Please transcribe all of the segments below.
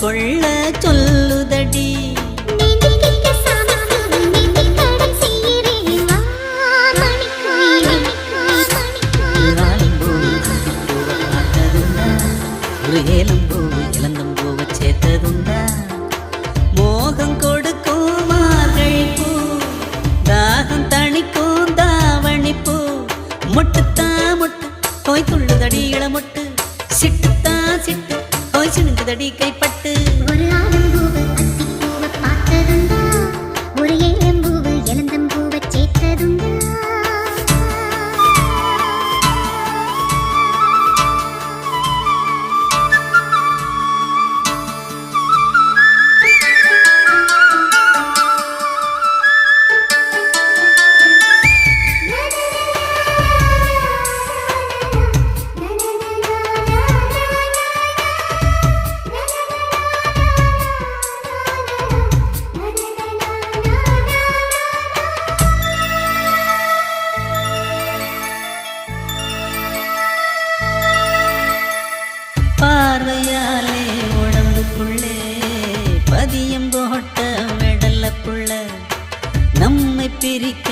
கொள்ள சொல்லுதடி ஒரு ஏலம் போவு இளந்தம் போவ சேர்த்ததுண்டா மோகம் கொடுக்கும் மார்கழிப்பூ தாகம் தணிக்கும் தாவணிப்பூ முட்டுத்தா முட்டு போய் துள்ளுதடி இளமொட்டு சிட்டுத்தா சிட்டு போய் சிணுங்குதடி கைப்பட்டு வாயாலே உடம்புக்குள்ளே பதியம் போட்ட வெடலக்குள்ள நம்மை பிரிக்க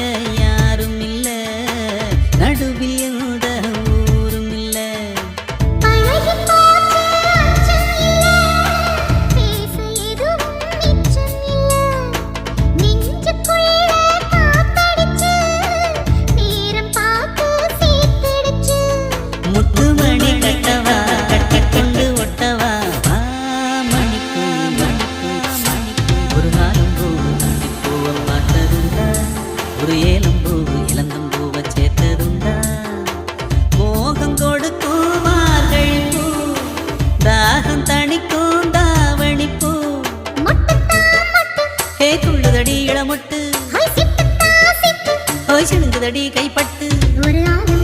ஹே துள்ளுதடி இளமொட்டு சிணுங்குதடி கைப்பட்டு. ஒரு ஆறு